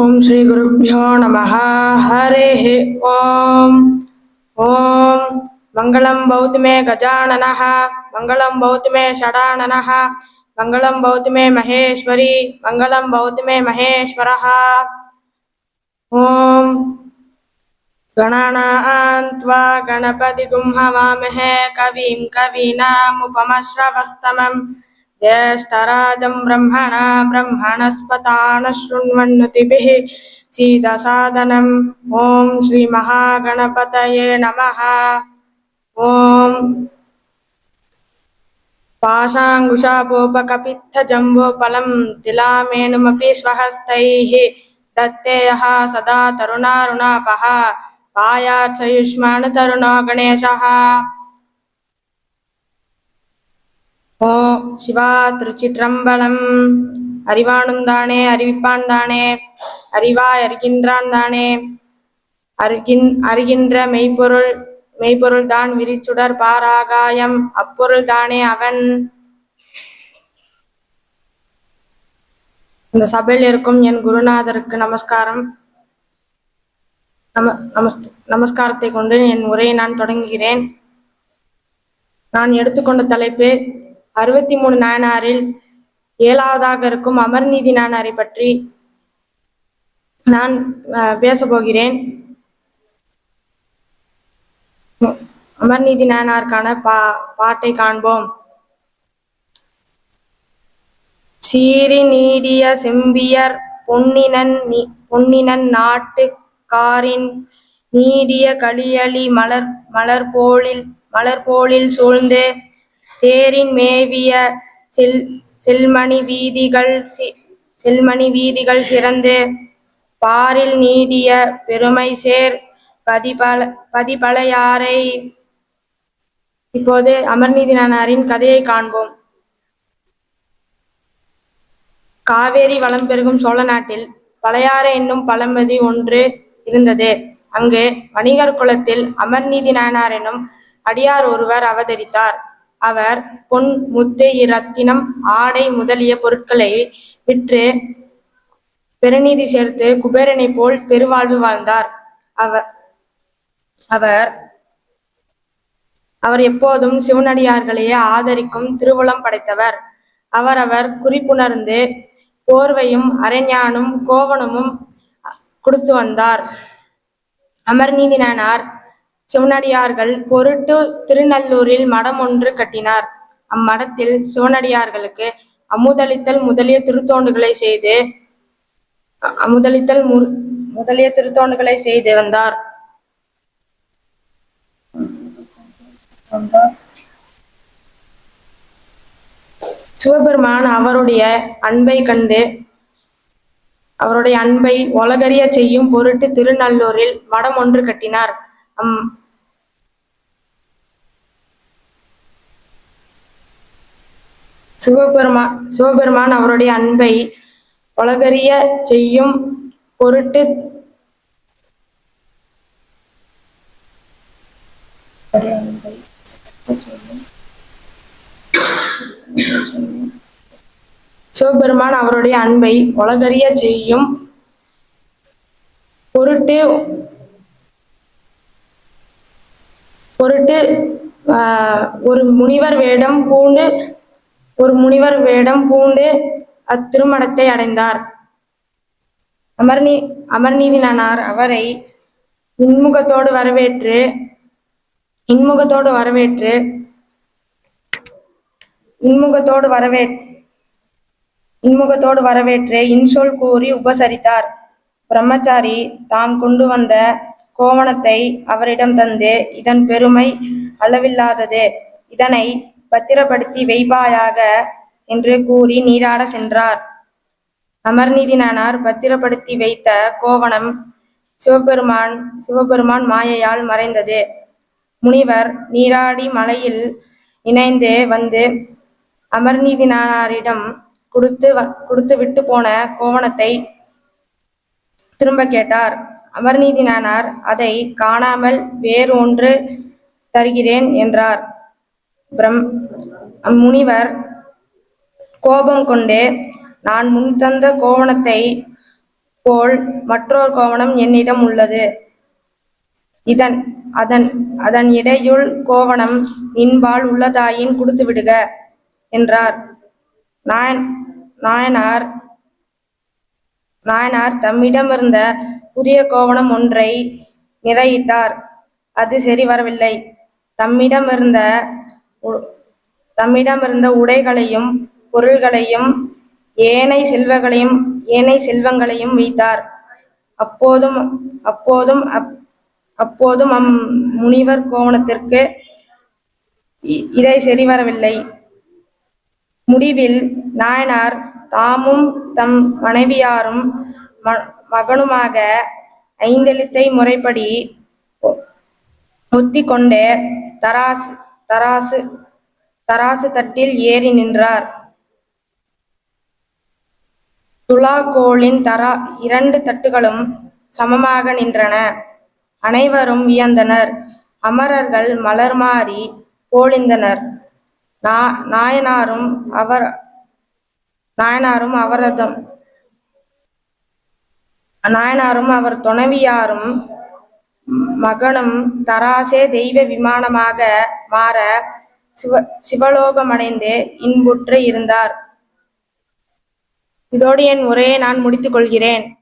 ॐ श्रीगुरुभ्यो नमः हरिः ॐ ॐ मङ्गलं भवतु मे गजाननः मङ्गलं भवतु मे षडाननः मङ्गलं भवतु मे महेश्वरी मङ्गलं भवतु मे महेश्वरः ॐ गणानान् त्वा गणपतिगुं हवामहे कविं कवीनामुपमश्रवस्तमम् ज्येष्ठराजं ब्रह्मणा ब्रह्मणस्पतानः शृण्वन्नुतिभिः सीदसादनम् ॐ श्रीमहागणपतये नमः। ॐ पाशाङ्कुशापोपकपित्थजम्बोफलं तिलामेनुमपि स्वहस्तैः दत्ते यः सदा तरुणारुणापः। पायात्सयुष्माणुतरुणो गणेशः। ஓ சிவா திருச்சிற்றம்பலம். அறிவானும் தானே அறிவிப்பான் தானே அறிவாய் அறிகின்றான் தானே. அறிகின் அறிகின்ற மெய்ப்பொருள் மெய்ப்பொருள் தான் விரிச்சுடர் பாராகாயம் அப்பொருள் தானே அவன். இந்த சபையில் இருக்கும் என் குருநாதருக்கு நமஸ்காரம். நம நமஸ் நமஸ்காரத்தை கொண்டு என் உரையை நான் தொடங்குகிறேன். நான் எடுத்துக்கொண்ட தலைப்பு அறுபத்தி மூணு நாயனாரில் ஏழாவதாக இருக்கும் அமர்நீதி நாயனாரை பற்றி நான் பேச போகிறேன் அமர்நீதி நாயனாருக்கான பா பாட்டை காண்போம். சீரி நீடிய செம்பியர் பொன்னினன் நீ- பொன்னினன் நாட்டுக்காரின் நீடிய களியளி மலர் மலர் போலில் மலர் போலில் சூழ்ந்து தேரின் மேவிய செல் செல்மணி வீதிகள் சி- செல்மணி வீதிகள் சிறந்து பாரில் நீடிய பெருமை சேர் பதிபல பதிபலையாரை இப்போது அமர்நீதி நானாரின் கதையை காண்போம். காவேரி வளம் பெருகும் சோழ நாட்டில் பழையாறு என்னும் பழமதி ஒன்று இருந்தது. அங்கு வணிகர் குலத்தில் அமர்நீதி நாயனார் எனும் அடியார் ஒருவர் அவதரித்தார். அவர் பொன் முத்து இரத்தினம் ஆடை முதலிய பொருட்களை விற்று பெருநீதி சேர்த்து குபேரனை போல் பெருவாழ்வு வாழ்ந்தார். அவர் அவர் அவர் எப்போதும் சிவனடியார்களையே ஆதரிக்கும் திருவுளம் படைத்தவர். அவரவர் குறிப்புணர்ந்து போர்வையும் அரைஞானும் கோவணமும் கொடுத்து வந்தார். அமர்நீதினானார் சிவனடியார்கள் பொருட்டு திருநல்லூரில் மடம் ஒன்று கட்டினார். அம்மடத்தில் சிவனடியார்களுக்கு அமுதளித்தல் முதலிய திருத்தோண்டுகளை செய்து அமுதளித்தல் முதலிய திருத்தோண்டுகளை செய்து வந்தார். சிவபெருமான் அவருடைய அன்பை கண்டு அவருடைய அன்பை ஒலகறிய செய்யும் பொருட்டு திருநல்லூரில் மடம் ஒன்று கட்டினார். அம் சிவபெருமா சிவபெருமான் அவருடைய அன்பை ஒலகறிய செய்யும் பொருட்டு சிவபெருமான் அவருடைய அன்பை உலகறிய செய்யும் பொருட்டு பொருட்டு ஒரு முனிவர் வேடம் பூண்டு ஒரு முனிவர் வேடம் பூண்டு அத்திருமணத்தை அடைந்தார். அமர்நீ அமர்நீதினார் அவரை இன்முகத்தோடு வரவேற்று இன்முகத்தோடு வரவேற்று இன்முகத்தோடு வரவே இன்முகத்தோடு வரவேற்று இன்சொல் கூறி உபசரித்தார். பிரம்மச்சாரி தாம் கொண்டு வந்த கோவணத்தை அவரிடம் தந்து இதன் பெருமை அளவில்லாதது. இதனை பத்திரப்படுத்தி வைப்பாயாக என்று கூறி நீராட சென்றார். அமர்நீதிநானார் பத்திரப்படுத்தி வைத்த கோவணம் சிவபெருமான் சிவபெருமான் மாயையால் மறைந்தது. முனிவர் நீராடி மலையில் இணைந்து வந்து அமர்நீதிநனாரிடம் கொடுத்து வ- கொடுத்து விட்டு போன கோவணத்தை திரும்ப கேட்டார். அமர்நீதிநானார் அதை காணாமல் வேறு ஒன்று தருகிறேன் என்றார். பிரம் முனிவர் கோபம் கொண்டு நான் முன் தந்த கோவணத்தை போல் மற்றொரு கோவணம் என்னிடம் உள்ளது. இதன் அதன் அதன் இடையுள் கோவணம் நின்பால் உள்ளதாயின் கொடுத்து விடுக என்றார். நாயன் நாயனார் நாயனார் தம்மிடமிருந்த புதிய கோவணம் ஒன்றை நிறையிட்டார். அது சரி வரவில்லை. தம்மிடமிருந்த தம்மிடமிருந்த உடைகளையும் பொருள்களையும் ஏனை செல்வங்களையும் ஏனை செல்வங்களையும் வைத்தார். அப்போதும் அப்போதும் அப்- அப்போதும் அம் முனிவர் கோவணத்திற்கு இ- இடை சரி வரவில்லை முடிவில் நாயனார் தாமும் தம் மனைவியாரும் ம- மகனுமாக ஐந்தெழுத்தை முறைப்படி ஒ- கொண்டு தராசு தராசு தராசு தட்டில் ஏறி நின்றார். துலாக்கோளின் தரா இரண்டு தட்டுகளும் சமமாக நின்றன. அனைவரும் வியந்தனர். அமரர்கள் மலர் மாறி போலிந்தனர். நா- நாயனாரும் அவர் நாயனாரும் அவரதும் நாயனாரும் அவர் துணைவியாரும் மகனும் தராசே தெய்வ விமானமாக மாற சிவ சிவலோகமடைந்து இன்புற்று இருந்தார். இதோடு என் உரையை நான் முடித்துக் கொள்கிறேன்.